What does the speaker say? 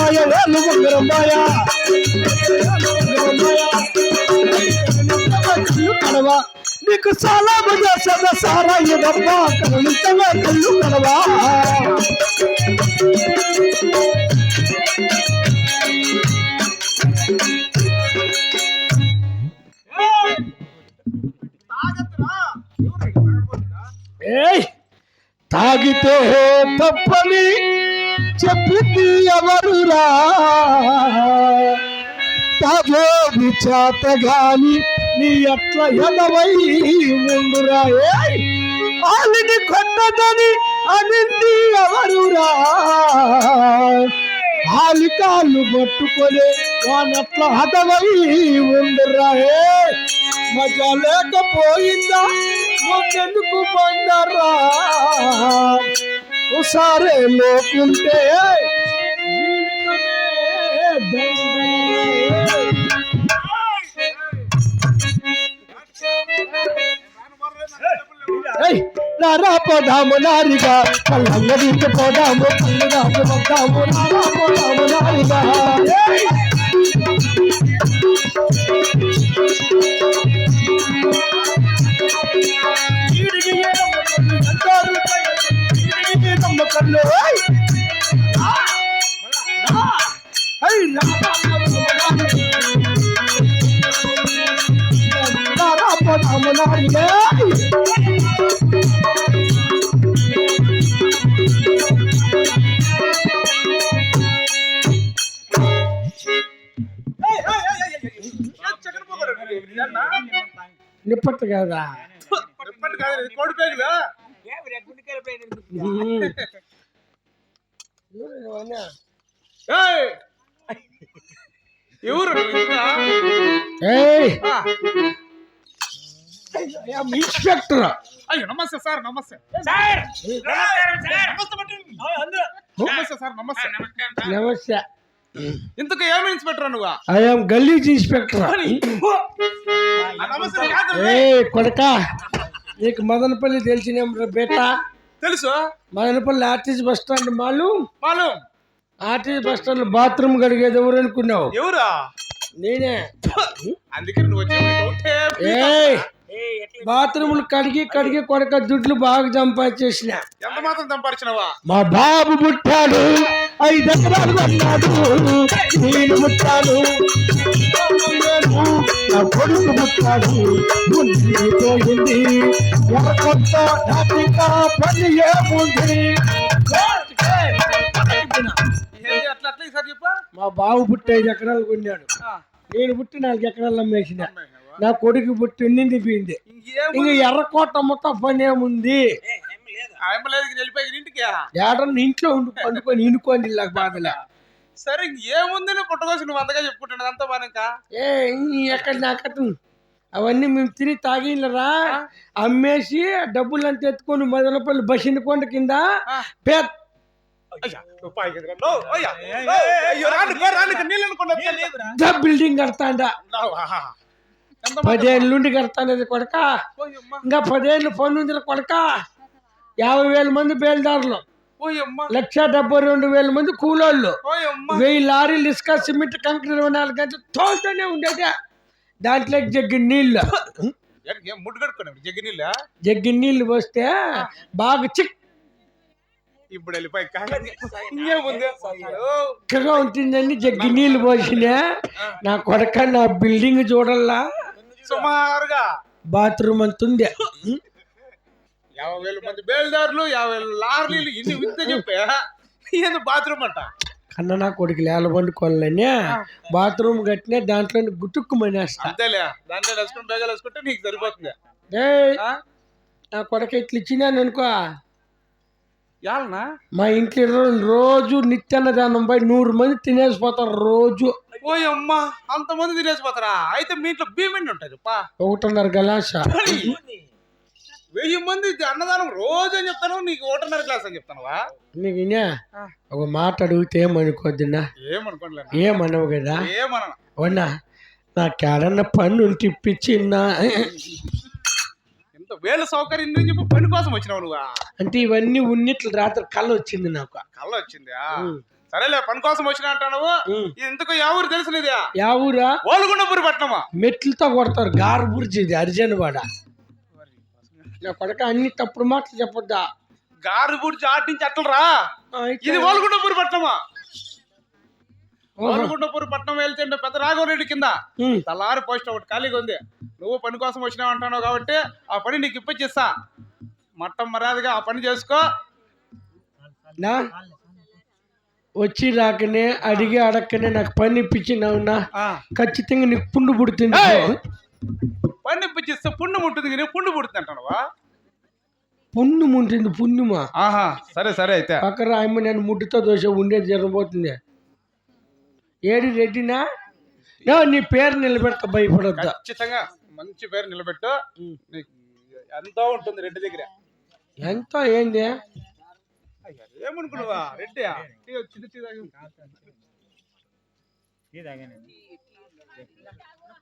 కదై బాయ ఏలు బంగారం బాయ కళ్ళు కడవా నీకు చాలా మంది సదా కళ్ళు కడవా తాగితే తప్పని చెప్పింది ఎవరురా? తాగే గాని నీ అట్ల ఎదవై ఉండురా? వాళ్ళని ఆలిని కొట్టదని అనింది ఎవరురా? ఆలి కాళ్ళు పట్టుకొని వానట్ల హతవై ఉండురా? మజా లేకపోయిందా? ఎందుకు బండరా ఒకసారి లేకుంటే జీవితమే దండగా. ఏయ్, నారా పోదాము నారిగా కళ్ళంగడికి పోదాము కళ్ళుగాకు వద్దాము నారా పోదాము నారిగా నారా పోదాము నారిగా నిప్పట్టు కదా కోడి పేగులా ఏయ్! ఎవరు ఏయ్ ఆ, ఇన్స్పెక్టర్? అయ్యో నమస్తే సార్ నమస్తే. సార్! నమస్కారం సార్! నమస్తే సార్ నమస్తే. నమస్తే ఇంతకు ఏమి ఇన్స్పెక్టర్ నువ్వు? ఐఎమ్ గలీజ్ ఇన్స్పెక్టర్. ఏ కొడక నీకు మదనపల్లి తెలిసిన బేటా. తెలుసు? మదనపల్లి ఆర్టీసీ బస్ స్టాండ్ మాలు. మాలు. ఆర్టీసీ బస్ స్టాండ్ బాత్రూమ్ కడిగేది ఎవరు అనుకున్నావు? ఎవరా? నేనే. అందుకే నువ్వు బాత్రూములు కడిగి కడిగి కొడక దుడ్లు బాగా సంపాదించేసిన ఎంత మాత్రం సంపాదించినవా మా బాబు పుట్టాడు ఐదు ఎకరాలు అన్నాడు నేను పుట్టాను. నా కొడుకు పుట్టాడు పోయింది. పని ఏముంది? మా బాబు పుట్టి ఐదు ఎకరాలు కొన్నాడు. నేను పుట్టి నాలుగు ఎకరాలు అమ్మేసిన. నా కొడుకు పుట్టి ఎన్నింది పోయింది ఇంకేం ఎర్రకోట మొత్తం పని ఏముంది ఏడన్నా ఇంట్లో ఉండి పండుకొని ఇనుకోండి ఇలా బాధలే. సరే ఏముంది నువ్వు పుట్టకోసి నువ్వు అంతగా చెప్పుకుంటున్నది అంతా బాగా ఏ ఎక్కడ నాకతం అవన్నీ మేము తిని తాగినరా అమ్మేసి డబ్బులు అంతా ఎత్తుకొని మదనపల్లి బస్సిని కొండ కింద పెద్ద బిల్డింగ్ కడతాండ. పదేళ్ళ నుండి కడతానేది కొడక? ఇంకా పదేళ్ళు పన్నుందిల కొడక? యాభై వేల మంది బేల్దారులు. లక్ష డెబ్బై రెండు వేల మంది కూలోళ్ళు. వెయ్యి లారీలు ఇసుక సిమెంట్ కంకర ఇరవై నాలుగు గంటలు తోలుతూనే ఉండేది. దాంట్లోకి జగ్గి నీళ్ళు? జగ్గి నీళ్ళ? జగ్గి నీళ్ళు పోస్తే బాగా చిక్ ఇప్పుడు వెళ్ళిపోయి ఉంటుందని జగ్గి నీళ్ళు పోసినా. నా కొడక నా బిల్డింగ్ చూడల్లా. సుమారుగా. బాత్రూమ్ అంత ఉంది యాభై వేల మంది బేల్దారులు యాభై వేల లారీలు ఇన్ని వింత చెప్పా. ఏంది బాత్రూమ్ అంట? కన్న నా కొడుకు లేల పండుకోవాలని బాత్రూమ్ కట్టినా దాంట్లో గుట్టుక్కు మనేస్తా అంతేలే. దాంట్లో వేసుకుని బేగాలు వేసుకుంటే నీకు సరిపోతుంది? నా కొడక ఇట్లా ఇచ్చినాను అనుకో. మా ఇంట్లో రోజు నిత్యాన్నదానం పోయి నూరు మంది తినేసిపోతారు రోజు. ఓయ్ అమ్మా అంతమంది తినేసిపోతారా? అయితే మీ ఇంట్లో భీమిండి ఉంటాయి పా. ఒకటిన్నర గలాస. వెయ్యి మంది అన్నదానం రోజు అని చెప్తాను నీకు ఒకటిన్నర క్లాస్ అని చెప్తానువా? నీకు ఇన్నా ఒక మాట అడిగితే ఏమనుకోద్దున్నా? ఏమనుకోండి ఏమనవు కదా? ఏమన్నా. అవునా? నాకేడన్నా పన్ను ఇప్పించిన్నా ఎంత వేల సౌకర్యం అని చెప్పి పని కోసం వచ్చినావు నువ్వా? అంటే ఇవన్నీ ఉన్నట్లు రాత్రి కళ్ళ వచ్చింది నాకు. కళ్ళ వచ్చింది సరేలే పని కోసం వచ్చినా అంటావు ఇది ఎందుకో యా ఊరు తెలుసు నీది? యా ఊరా? ఓలుగుండపురి పట్నమా మెట్లతో కొడతారు గారు బుర్జి ఇది అర్జెన్వాడ నా కొడక అన్ని తప్పుడు మాటలు చెప్పొద్దా? గారు బుడ్చి ఆటి నుంచి అట్లరా ఇది ఓలుగుండపురి ఓహో. ఓలుగుండపురి పట్నం వెళ్తుంటే పెద్ద రాఘవరెడ్డి కింద. తలారి పోస్ట్ ఒకటి ఖాళీగా ఉంది. నువ్వు పని కోసం వచ్చినావు అంటున్నావు కాబట్టి ఆ పని నీకు ఇప్పించిస్తా మట్టం మర్యాదగా ఆ పని చేసుకో. నా? వచ్చి రాకనే అడిగి అడక్కనే నాకు పని ఇప్పించినావునా ఖచ్చితంగా నీకు పుండు పుడుతుంది! పని ఇప్పించిస్తే పుణ్యం ఉంటుంది కానీ పుండు పుడుతుంది అంటున్నావా పుణ్యం ఉంటుంది పుణ్యమా ఆహా సరే సరే అయితే. పక్కన ఆయమ్మ నేను ముడ్డుతో దోశ ఉండేది జరగబోతుంది. ఏడి రెడ్డినా? నా నీ పేరు నిలబెడతా భయపడొద్దా? ఖచ్చితంగా మంచి పేరు నిలబెట్టు. నీకు ఎంతో ఉంటుంది రెడ్డి దగ్గర. ఎంతో ఏంది? ఏమనుకున్నావా? రెడ్డి చిన్న చిన్న